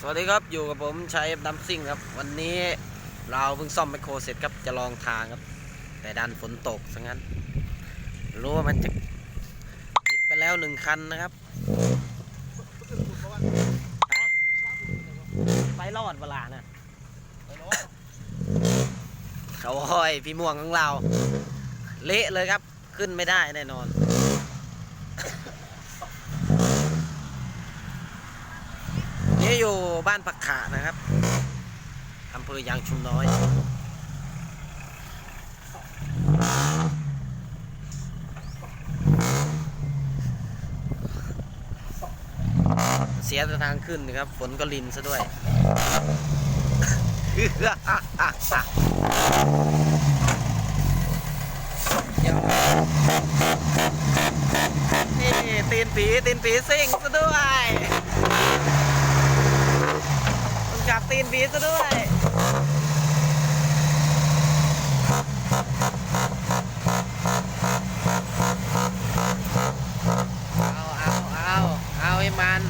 สวัสดีครับอยู่กับผมชัยดัมซิ่งครับ วันนี้เราเพิ่งซ่อมไมโครเสร็จครับจะลองทางครับ แต่ดันฝนตกซะงั้น รู้ว่ามันจะติดไปแล้วหนึ่งคันนะครับไปรอดเวลานะเขาห้อยพี่ม่วงของเรา เละเลยครับขึ้นไม่ได้แน่นอน นี่อยู่บ้านปักขานะครับอำเภอยางชุมน้อย เสียแต่ทางขึ้นนะครับ ฝนก็ลินซะด้วย นี่ตีนผีตีนผีซิ่งซะด้วย ตีนผีซะด้วยเอาเอาเอาเอาให้มัน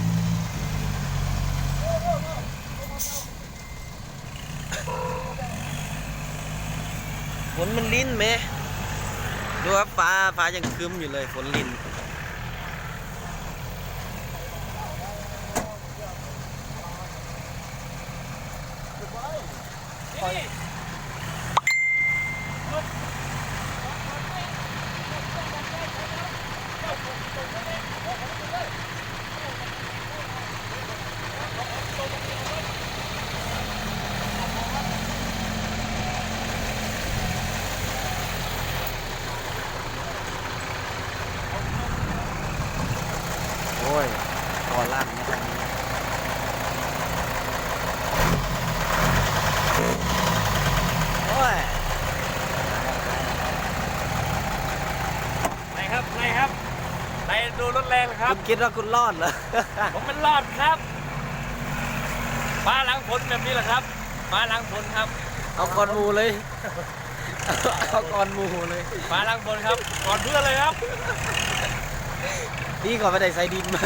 ฝนมันลิ้นไหมดูครับฟ้าฟ้ายังครึ้มอยู่เลยฝนลิ้น โอ้ยคอลั่นนะทางนี้โอ้ย ไหนครับไหนครับไหนดูรถแรง ครัคุบณคิดว่าคุณรอดเหรอ ผมเป็นรอดครับมาหลังฝนแบบนี้แหละครับมาหลังฝนครับเอาก่อนหมูเลย เอาก่อนหมูเลยมาหลังฝนครับก่อนเพื่อนเลยครับพี่ก่อนไปได้ใส่ดินมา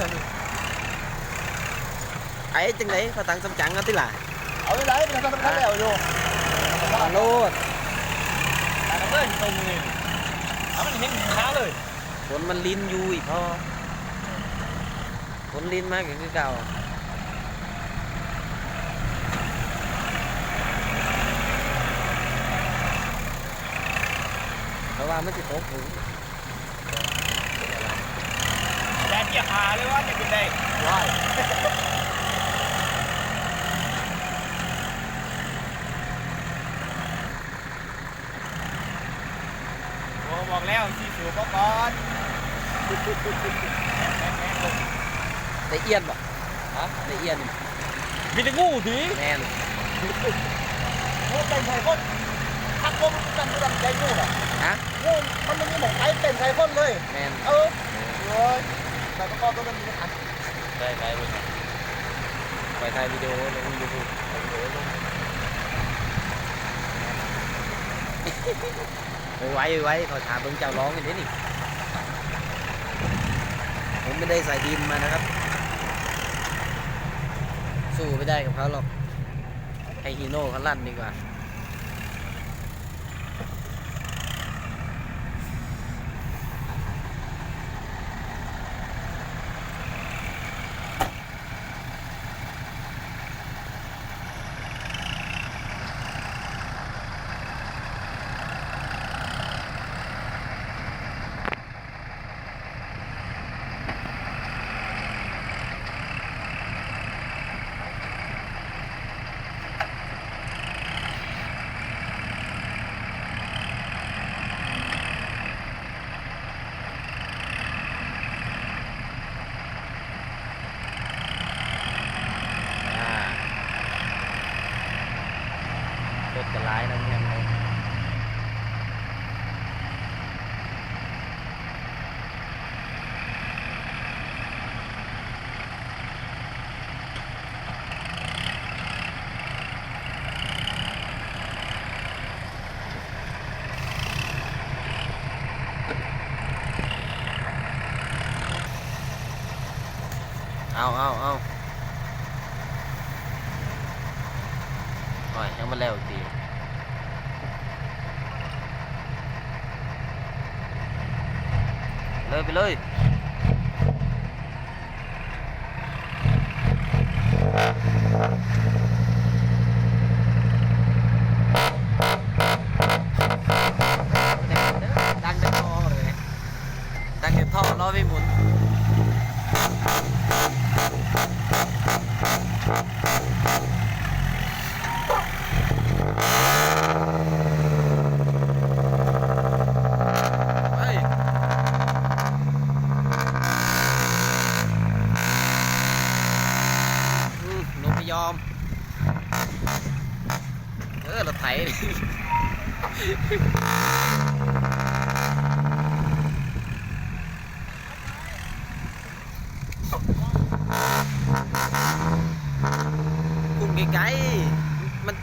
ไอ้จังไหนพอตังสำจังกันที่ล่ะเอาไปไหนเป็นการทำงานแล้วอยู่มาโลดแต่เพื่อนตรงนี้เอามันเห็นขาเลยฝนมันลิ้นอยู่อีกพอ ฝนลิ้นมากคือเก่าเพราะว่ามันจะตกถึงแดดเกี่ยขาเลยว่าจะเป็นไงว้ายโอ้บอกแล้วสีสูบก่อน ได้เอียนบ่ฮะได้เอียนมีแต่งูผีแมนงูเต็มไข่ข้นทักงูมันกันมันใจงูอะฮะงูมันมันมีหมองไข่เต็มไข่ข้นเลยแมนเออโอ้ยแต่ประกอบตัวมันมีปัญหาได้ได้เลยไปถ่ายวิดีโอลงยูทูบไปไว้ไว้ขอถามเบิ่งเจ้าร้องกันนิดนี่ผมไม่ได้ใส่ดินมานะครับ สู้ไม่ได้กับเขาหรอกให้ฮีโน่เขาลั่นดีกว่า เอาเอาเอาหน่อยยังมาแล้วตีเลยไปเลย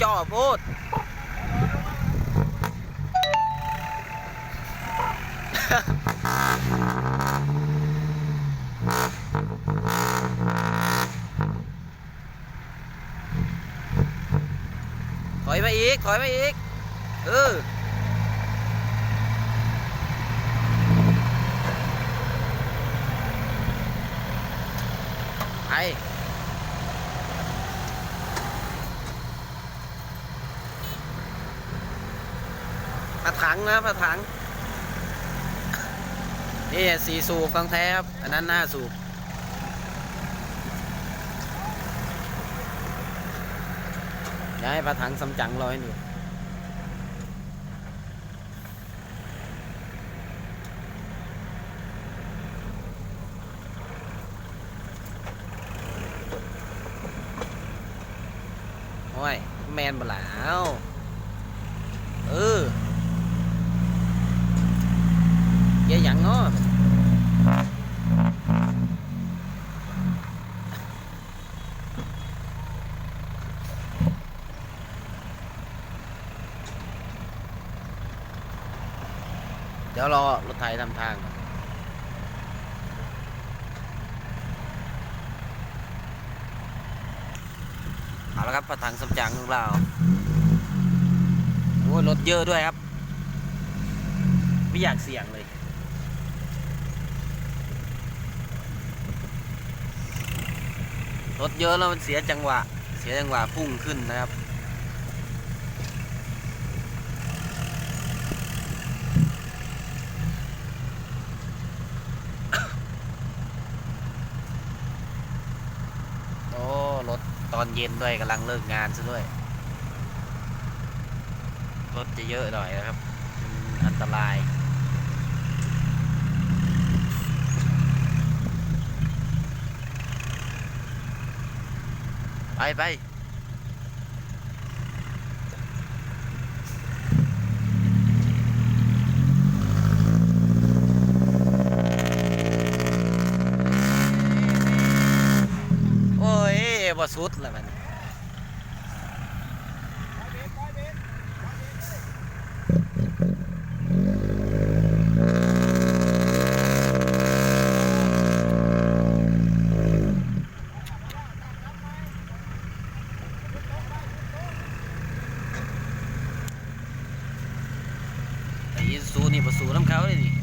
จ่อโพดถอยไปอีก ถอยไปอีก เออ ไป ผาถังนะผาถัง นี่สีสูบของแท้ครับ อันนั้นหน้าสูบย้ายผาถังสำจังรอให้ดูโอ้ย แมนบ่หลาวเออ เยอะหยังเนาะเดี๋ยวรอรถไถทำทางก่อนเอาละครับผาถังสำจังของเราโอ้ยรถเยอะด้วยครับ ไม่อยากเสี่ยงเลย รถเยอะแล้วมันเสียจังหวะ เสียจังหวะพุ่งขึ้นนะครับ โอ้รถตอนเย็นด้วยกำลังเลิกงานซะด้วย รถจะเยอะหน่อยนะครับ อันตราย ไปไปโอ้ย อีซูนี่บ่สูน้ำเขาเลยนี่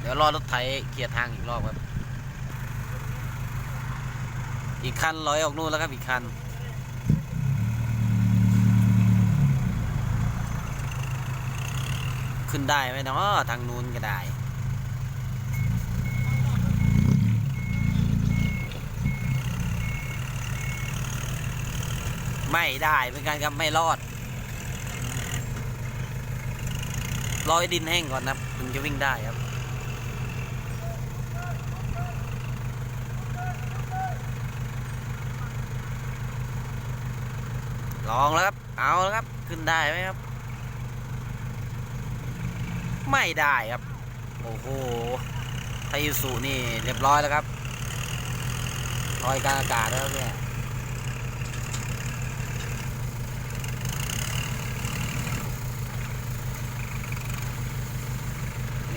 เดี๋ยวรอรถไถเคลียร์ทางอีกรอบครับ อีกคันลอยออกนู่นแล้วครับอีกคันขึ้นได้ไหมเนาะทางนู้นก็ได้ ไม่ได้เหมือนกันครับไม่รอดรอให้ดินแห้งก่อนนะครับถึงจะวิ่งได้ครับลองแล้วครับ เอาแล้วครับ ขึ้นได้ไหมครับ ไม่ได้ครับ โอ้โหไทยสูนี่เรียบร้อยแล้วครับลอยกลางอากาศแล้วเนี่ย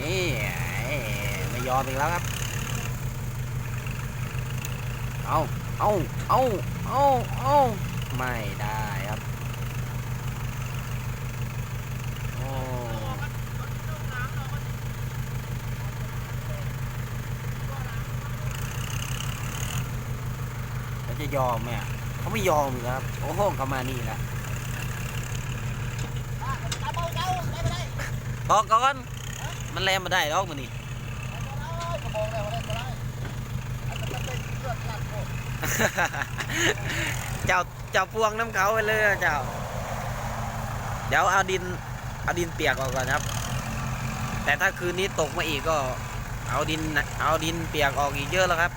นี่ไอ้ยอมอีกแล้วครับ เอาเอาเอาเอาเอาไม่ได้ครับโอ้เขาจะยอมไหมอะเขาไม่ยอมอีกครับ โอ้โหเขามานี่แหละตาเบาเจ้าได้ไม่ได้บอกก่อน มันแลมมาได้หรอกมันนี่กระบอกได้มาได้ก็ได้อันนั้นเป็นเลือดลาดโคตรเจ้าเจ้าพวงน้ำเขาไปเลยอะเจ้า เดี๋ยวเอาดินเอาดินเปียกออกก่อนครับ แต่ถ้าคืนนี้ตกมาอีกก็ เอาดินเอาดินเปียกออกอีกเยอะแล้วครับ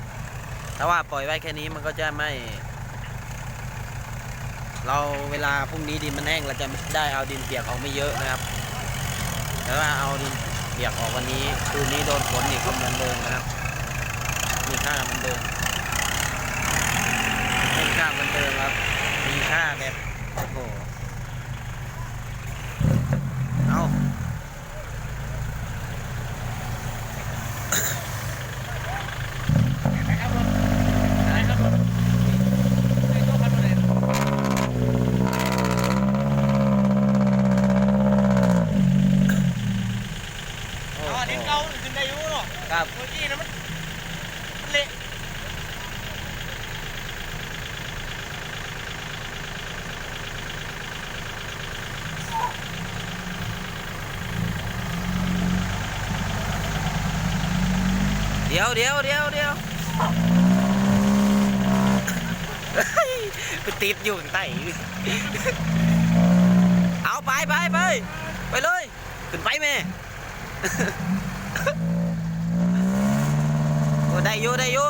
ถ้าว่าปล่อยไว้แค่นี้มันก็จะไม่ เราเวลาพรุ่งนี้ดินมันแห้งเราจะได้เอาดินเปียกออกไม่เยอะนะครับแต่ว่าเอาดิน เปียกออกวันนี้คืนนี้โดนฝนอีกเหมือนเดิมนะครับ มีค่าเหมือนเดิมมีค่าเหมือนเดิมครับ มีค่าแบบโอ้โห เอา อะไรครับไอ้ตัวพันมาเลย โอ้ อ๋อดิน โห เก่าขึ้นได้อยู่เนาะ ครับ เมื่อกี้นะมันมันเละ เดี๋ยวเดี๋ยวเดี๋ยวเดี๋ยวไปติดอยู่ข้างใต้เอาไปไปไปไปเลยขึ้นไปแม่ได้อยู่ได้อยู่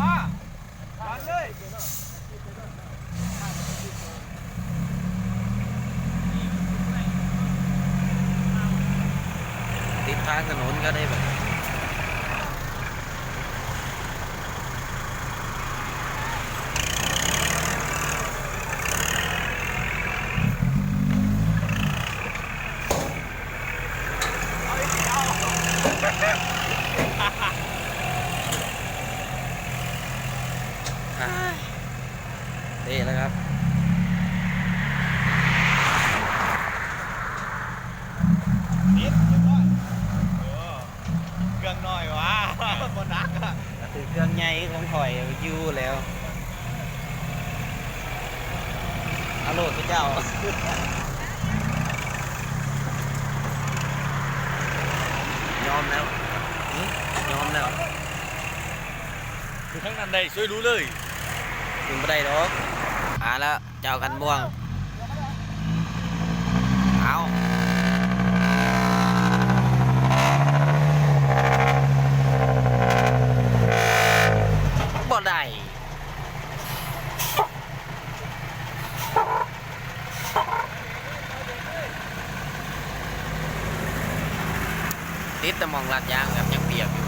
ว่าดันเลย ติดทางถนนก็ได้แบบ นี่แล้วครับ นิดเรียบร้อยเออเครื่องน้อยวะบนนักอะ ถือเครื่องใหญ่ของข่อยอยู่แล้วอาโหลดพระเจ้า ยอมแล้ว ยอมแล้วคือทั้งนั้นได้ช่วยรู้เลยถึงไม่ได้หรอกอ่าแล้วเจ้ากันม่วง เอาบ่ได้ติดต่มองลัดยางครับยังเปียกอยู่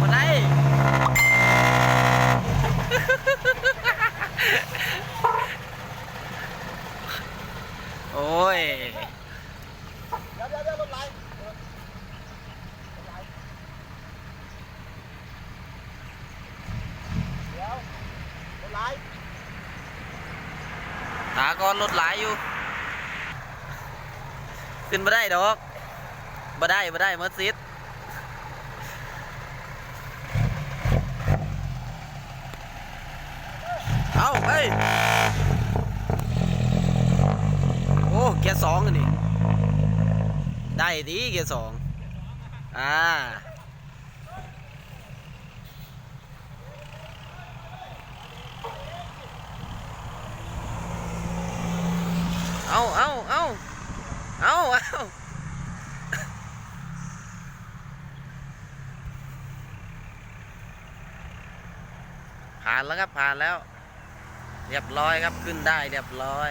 มาได้ โอ้ย เดี๋ยวเดี๋ยวเดี๋ยวรถไหลเดี๋ยวรถไหล ตา ก่อนรถหลายอยู่ ขึ้นมาได้ดอกมาได้มาได้เมอร์ซิดเอาเฮ้ย โอ้เกียร์สองนนี่ ได้ดีเกียร์สองอ่า เอาเอาเอาเอาเอาผ่านแล้วครับผ่านแล้ว เรียบร้อยครับขึ้นได้เรียบร้อย